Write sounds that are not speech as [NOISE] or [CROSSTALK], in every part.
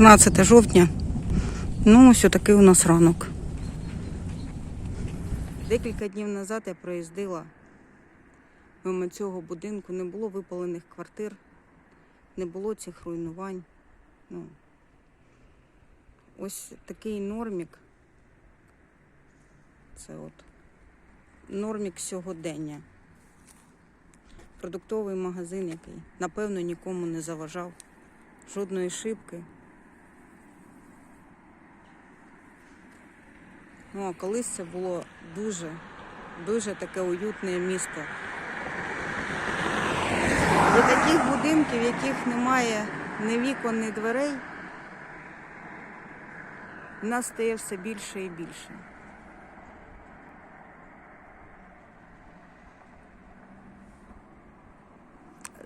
14 жовтня. Ну, ось такий у нас ранок. Декілька днів назад я проїздила мимо цього будинку. Не було випалених квартир, не було цих руйнувань. Ну, ось такий нормік. Це от нормік сьогодення. Продуктовий магазин, який, напевно, нікому не заважав. Жодної шибки. Ну, а колись це було дуже, дуже таке уютне місто. І таких будинків, яких немає ні вікон, ні дверей, в нас стає все більше і більше.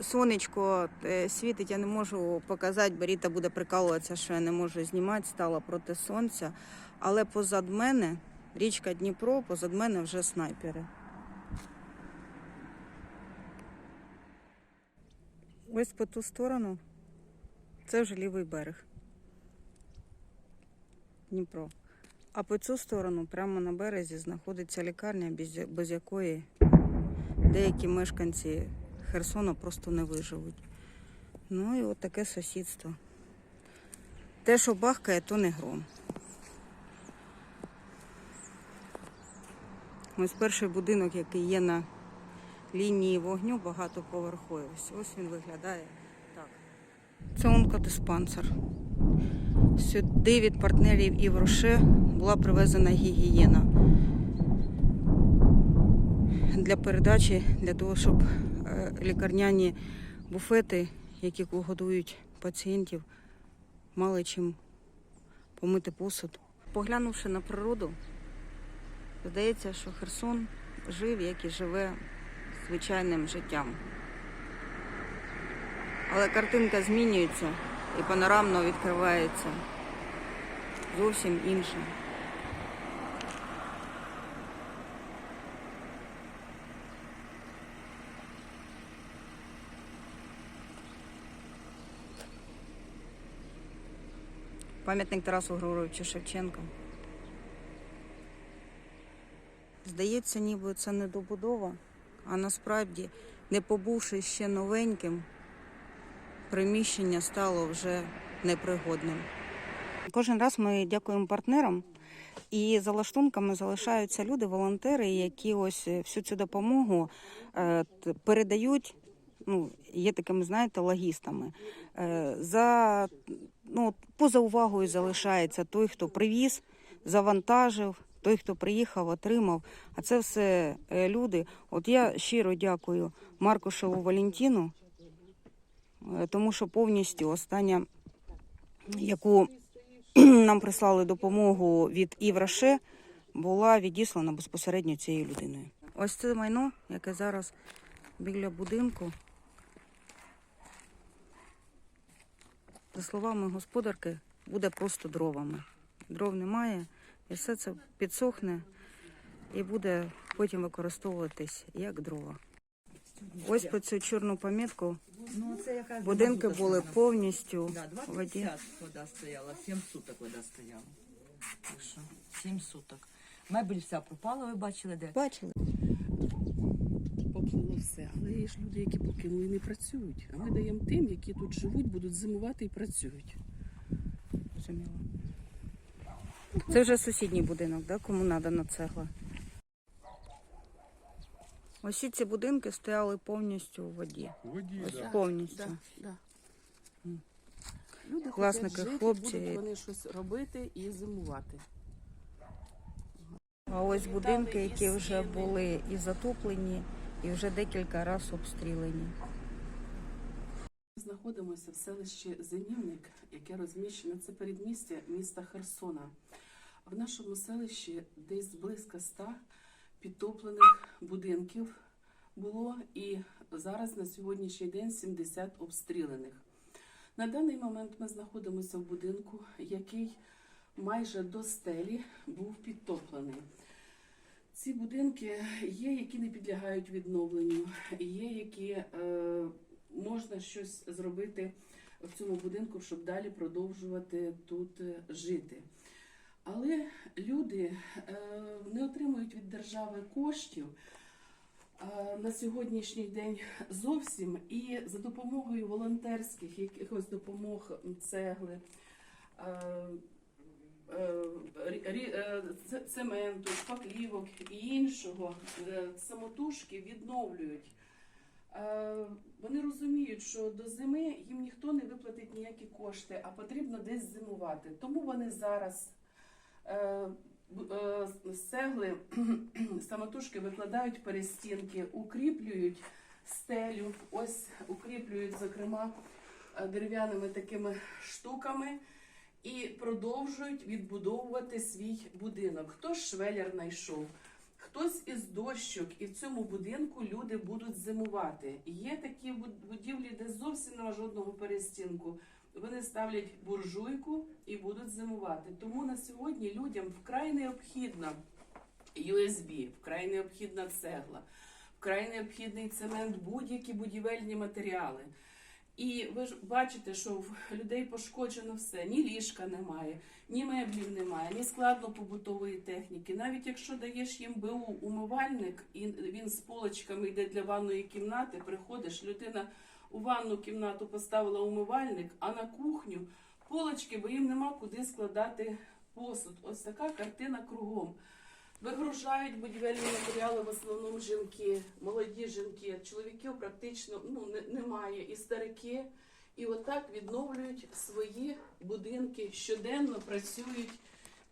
Сонечко е, світить, я не можу показати, бо Ріта буде прикалуватися, що я не можу знімати, стала проти сонця. Але позад мене річка Дніпро, позад мене вже снайпери. Ось по ту сторону це вже лівий берег. Дніпро. А по цю сторону, прямо на березі, знаходиться лікарня, без, без якої деякі мешканці Херсона просто не виживуть. Ну і от таке сусідство. Те, що бахкає, то не гром. Ось перший будинок, який є на лінії вогню, багатоповерховий. Ось, він виглядає так. Це онкодиспансер. Сюди від партнерів Івроше була привезена гігієна для передачі, для того, щоб лікарняні буфети, які годують пацієнтів, мали чим помити посуд. Поглянувши на природу, здається, що Херсон жив, як і живе звичайним життям. Але картинка змінюється і панорамно відкривається зовсім іншим. Пам'ятник Тарасу Григоровичу Шевченка. Здається, ніби це не добудова, а насправді, не побувши ще новеньким, приміщення стало вже непригодним. Кожен раз ми дякуємо партнерам, і за лаштунками залишаються люди, волонтери, які ось всю цю допомогу е, передають. Ну, є такими, знаєте, логістами. Е, За ну, поза увагою залишається той, хто привіз, завантажив, той, хто приїхав, отримав. А це все е, люди. От я щиро дякую Маркушеву Валентіну, е, тому що повністю остання, яку [CLEARS THROAT] нам прислали допомогу від Івраше, була відіслана безпосередньо цією людиною. Ось це майно, яке зараз біля будинку. За словами господарки, буде просто дровами. Дров немає, і все це підсохне і буде потім використовуватись як дрова. Ось по цю чорну помітку Ну, будинки були повністю Да, в воді. вода стояла, 7 суток вода стояла. Так що, 7 суток. Мебель вся пропала, ви бачили де? Бачили? Поплило все. Але є ж люди, які покинули і не працюють. А ми даємо тим, які тут живуть, будуть зимувати і працюють. Це вже сусідній будинок, да? кому надана цегла. Ось ці будинки стояли повністю у воді. У воді, Ось да. повністю. Да, да. Люди Власники, хочуть жити, хлопці. будуть вони щось робити і зимувати. А ось будинки, які вже були і затоплені, і вже декілька разів обстріляні. Ми знаходимося в селищі Зимівник, яке розміщене це передмістя міста Херсона. В нашому селищі десь близько ста підтоплених будинків було, і зараз на сьогоднішній день 70 обстріляних. На даний момент ми знаходимося в будинку, який майже до стелі був підтоплений. Ці будинки є, які не підлягають відновленню, є, які е, можна щось зробити в цьому будинку, щоб далі продовжувати тут е, жити. Але люди е, не отримують від держави коштів е, на сьогоднішній день зовсім і за допомогою волонтерських якихось допомог цегли. е, цементу, шпаклівок і іншого е, самотужки відновлюють. Е, Вони розуміють, що до зими їм ніхто не виплатить ніякі кошти, а потрібно десь зимувати. Тому вони зараз е, е, з цегли [CLEARS THROAT] самотужки викладають перестінки, укріплюють стелю, ось укріплюють, зокрема, е, дерев'яними такими штуками і продовжують відбудовувати свій будинок. Хто ж швеляр знайшов? Хтось із дощок, і в цьому будинку люди будуть зимувати. Є такі буд- будівлі, де зовсім нема жодного перестінку. Вони ставлять буржуйку і будуть зимувати. Тому на сьогодні людям вкрай необхідна USB, вкрай необхідна цегла, вкрай необхідний цемент, будь-які будівельні матеріали. І ви ж бачите, що в людей пошкоджено все. Ні ліжка немає, ні меблів немає, ні складно-побутової техніки. Навіть якщо даєш їм БУ умивальник, і він з полочками йде для ванної кімнати, приходиш, людина у ванну кімнату поставила умивальник, а на кухню полочки, бо їм нема куди складати посуд. Ось така картина кругом. Вигружають будівельні матеріали в основному жінки, молоді жінки, чоловіків практично ну, не- немає, і старики. І отак відновлюють свої будинки, щоденно працюють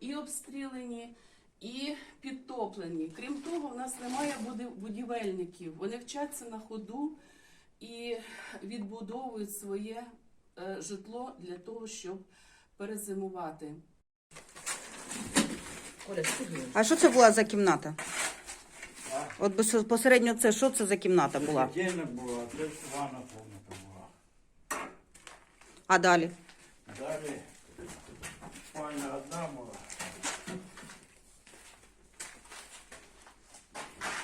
і обстріляні, і підтоплені. Крім того, в нас немає будівельників. Вони вчаться на ходу і відбудовують своє е, житло для того, щоб перезимувати. А що це була за кімната? От безпосередньо це що це за кімната була? Отдельно була, а це ванна комната була. А далі? Далі спальня одна була.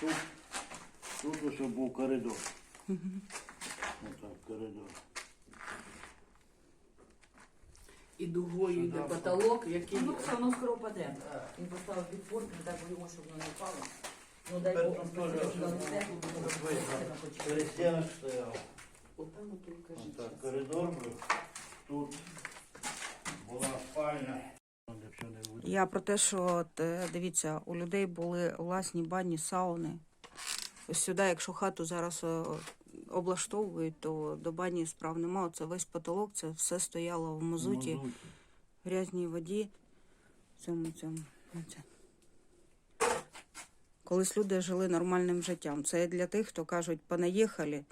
Тут, тут ось був коридор. Отак, коридор. І дугою йде потолок, який Ну, все одно скоро впаде. Він поставив підпорку, не дай Бог, щоб воно не впало. Ну, дай Бог, нам спасибо, що нам стояв. отам ото кажуть. Отак, коридор був. Тут була спальня. Я про те, що от, е, дивіться, у людей були власні бані, сауни. Ось сюди, якщо хату зараз е, облаштовують, то до бані справ нема. Оце весь потолок, це все стояло в мазуті, Мазут. в грязній воді. Цьому, цьому, оце. Колись люди жили нормальним життям. Це для тих, хто кажуть, понаїхали.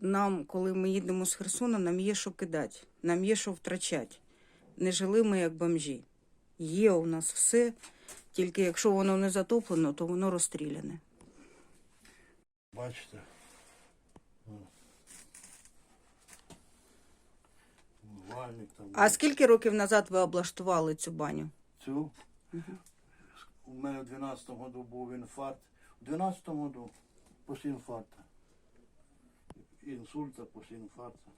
Нам, коли ми їдемо з Херсона, нам є що кидати, нам є що втрачати. Не жили ми як бомжі. Є у нас все, тільки якщо воно не затоплено, то воно розстріляне. Бачите? О. Вальник там. А скільки років назад ви облаштували цю баню? Цю. У мене в 12-му году був інфаркт. У 12-му году після інфаркту. Інсульта після інфаркту.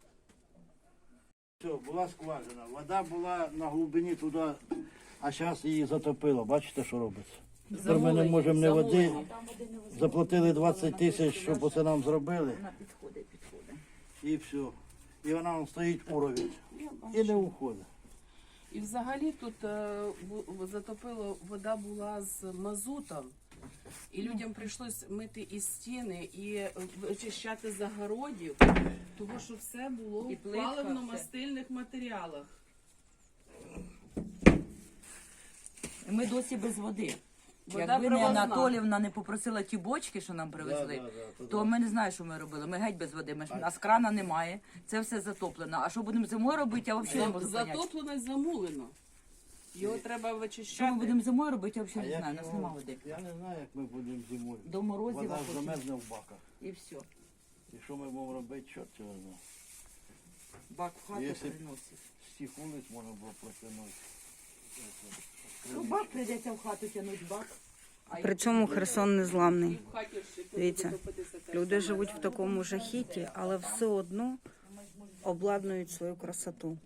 Все, була скважина. Вода була на глибині туди, а зараз її затопило. Бачите, що робиться? Тепер ми не можемо води. води не возьмемо. Заплатили 20 тисяч, щоб оце нам зробили. Вона підходить, підходить. І все. І вона стоїть уровень. І не уходить. І взагалі тут е, бу- затопило, вода була з мазутом. І людям прийшлось мити і стіни, і вичищати загородів, тому що все було І в плитка, паливно-мастильних матеріалах. Ми досі без води. Вода Якби не привозна. Анатолівна не попросила ті бочки, що нам привезли, Да, да, да, то да. ми не знаємо, що ми робили. Ми геть без води. Ми ж у нас крана немає. Це все затоплено. А що будемо зимою робити, я взагалі не можу. Затоплено і замулено. Його треба Що ми вичищати. будемо зимою робити, я взагалі не знаю. У нас його- немає води. Я не знаю, як ми будемо зимою. До морозів Вода а потім- замерзне в баках. і все. І що ми будемо робити, чорт його знає. Бак в хату Якщо б- приносить. З вулиць можна було протягнути. Ну, бак прийдеться в хату тягнути бак. При цьому Херсон незламний. Дивіться, Люди живуть в такому жахіті, але все одно обладнують свою красоту.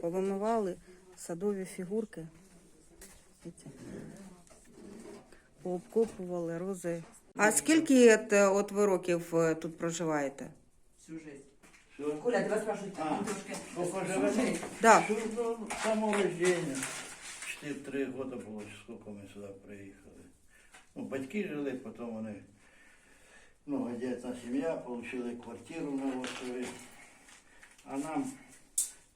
Повимивали садові фігурки. Пообкопували рози. А скільки от, от ви років е, тут проживаєте? Всю жизнь. Все. Коля, тебе спрашивают, А, там трошки. сколько Слушай. Да. Ну, ну, С самого рождения. 4-3 года було, чи скільки ми сюди приїхали. Ну, батьки жили, потім вони, ну, одна сім'я, отримали квартиру на острові. А нам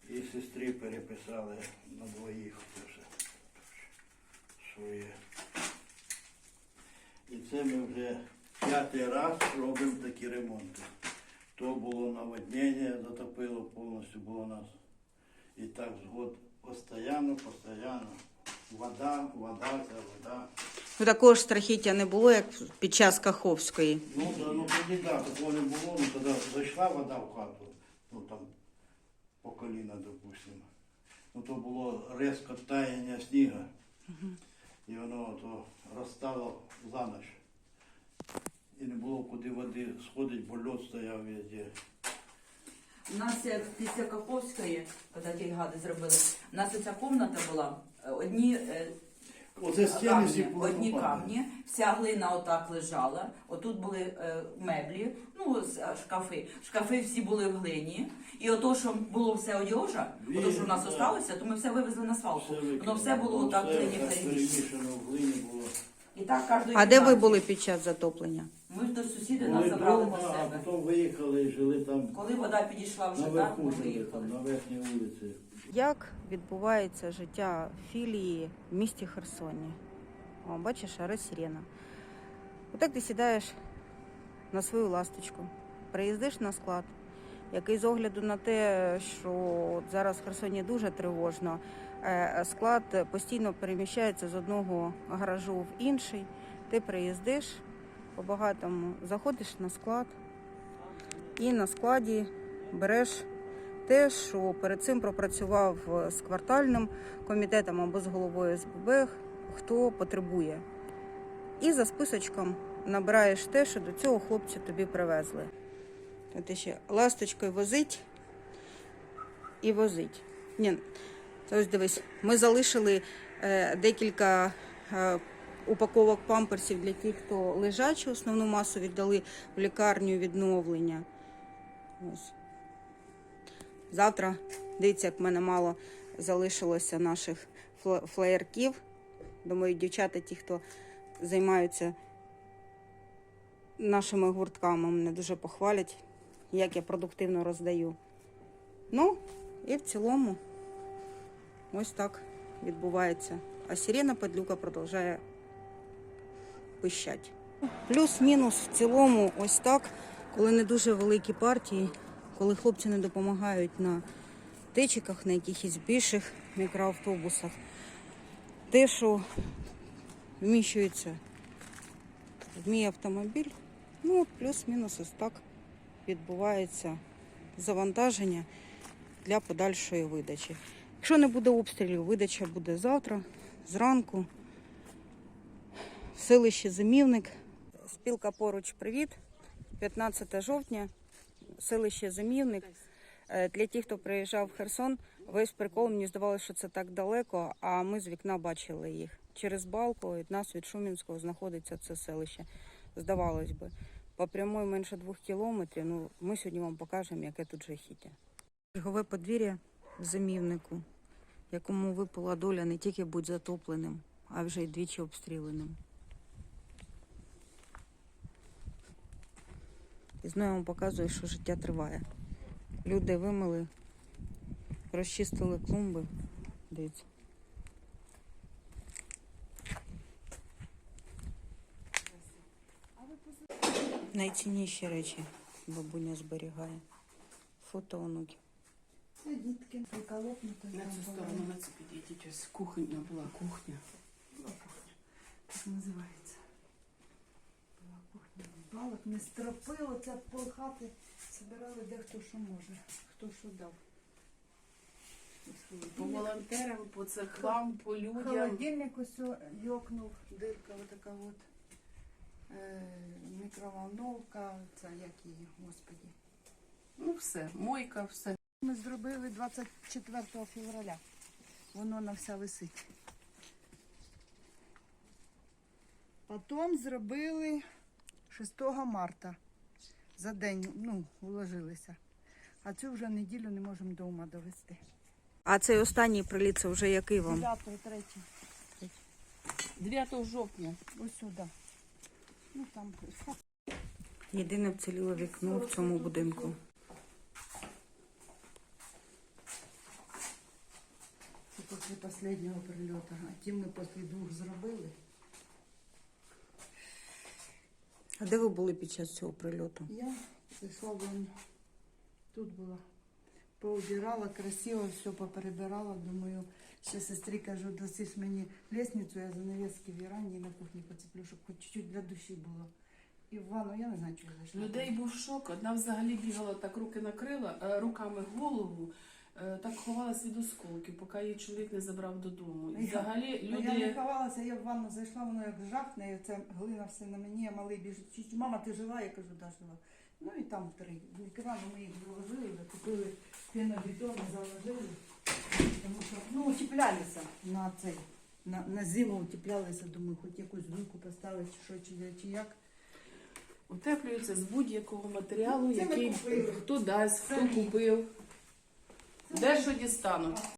і сестрі переписали на двоїх вже своє. І це ми вже п'ятий раз робимо такі ремонти. То було наводнення, затопило повністю було нас. І так згод постійно, постійно. Вода, вода, ця вода. Ну, такого ж страхіття не було, як під час Каховської. Ну, да, ну тоді так, такого не було, ну тоді зайшла вода в хату, ну там по коліна, допустимо. Ну то було різко таяння снігу. І воно то розстало за ніч. І не було куди води сходить, бо льод стояв везде. У нас після Каховської, коли ті гади зробили, у нас оця кімната була, е, одні е, Оце стіни всі камні, одні камні, вся глина отак лежала. Отут були е, меблі, ну з- е, шкафи. Шкафи всі були в глині. І ото, що було все одіожа, ото, що в нас Да. осталося, то ми все вивезли на свалку. Воно викинули. все було отак в все глині так переміщено. перемішано в глині було. І так кожної А де ви були під час затоплення? Ми ж до сусіди нас забрали до а себе. потім виїхали і жили там Коли вода підійшла вже так, наверху, ми жили виїхали. там, на верхній вулиці. Як відбувається життя філії в місті Херсоні? О, бачиш, аре сирена. Отак ти сідаєш на свою ласточку, приїздиш на склад, який з огляду на те, що от зараз в Херсоні дуже тривожно, е, склад постійно переміщається з одного гаражу в інший. Ти приїздиш по-багатому, заходиш на склад і на складі береш те, що перед цим пропрацював з квартальним комітетом або з головою СББ, хто потребує. І за списочком набираєш те, що до цього хлопці тобі привезли. Ти ще ласточкою возить і возить. Ні, ось дивись, ми залишили е, декілька е, упаковок памперсів для тих, хто лежачі, основну масу віддали в лікарню відновлення. Ось. Завтра, дивіться, як в мене мало залишилося наших флеєрків. Думаю, дівчата, ті, хто займаються нашими гуртками, мене дуже похвалять, як я продуктивно роздаю. Ну, і в цілому ось так відбувається. А сирена падлюка продовжує пищать. Плюс-мінус в цілому ось так, коли не дуже великі партії, коли хлопці не допомагають на тичиках, на якихось більших мікроавтобусах. Те, що вміщується в мій автомобіль, ну, плюс-мінус ось так відбувається завантаження для подальшої видачі. Якщо не буде обстрілів, видача буде завтра, зранку. Селище Зимівник. Спілка поруч привіт. 15 жовтня, селище Зимівник. Е, Для тих, хто приїжджав в Херсон, весь прикол мені здавалося, що це так далеко, а ми з вікна бачили їх. Через балку від нас від Шумінського знаходиться це селище. Здавалось би, по прямой менше двох кілометрів. Ну, ми сьогодні вам покажемо, яке тут жахіття. Чергове подвір'я в зимівнику, якому випала доля не тільки бути затопленим, а вже й двічі обстріляним. І знову я вам показую, що життя триває. Люди вимили, розчистили клумби. Дивіться. Найцінніші речі бабуня зберігає. Фото онуків. Це дітки приколопнуто. На цю сторону, на цю підійдіть. Ось кухня була кухня. Була кухня. Так називається. Балок не стропило, це полхати собирали де хто що може, хто що дав. По волонтерам, по цехам, по людям. Холодильник ось йокнув, дирка отака от. Е, мікроволновка, це як її, господі. Ну все, мойка, все. Ми зробили 24 февраля. Воно на все висить. Потім зробили 6 марта. За день, ну, уложилися. А цю вже неділю не можемо вдома довести. А цей останній приліт це вже який вам? 9 3 9 жовтня. ось сюди. Ну там Єдине вціліло вікно в цьому будинку. це після останнього прильоту. А ті ми після двох зробили. А де ви були під час цього прильоту? Я вон, тут була. Поубирала красиво, все поперебирала. Думаю, ще сестрі кажу, досиш мені лестницю, я занавески в веранді на кухні поцеплю, щоб хоч чуть-чуть для душі було. І в ванну, я не знаю, чого я зайшла. Людей був шок. Одна взагалі бігала так, руки накрила, руками голову, так ховалась від осколків, поки її чоловік не забрав додому. І Я- взагалі А Я не ховалася, я в ванну зайшла, воно як жахне, це глина все на мені, а малий біжить. Мама, ти жива? Я кажу, да, жива. Ну і там три. Крани ми їх заложили, вже купили пенобетон, заложили. Тому що, ну, утеплялися на цей, на, на зиму утеплялися, думаю, хоч якусь дуйку поставити, чи що, чи, чи як. Утеплюються з будь-якого матеріалу, який купили. хто дасть, хто Самі. купив. Де що дістануть.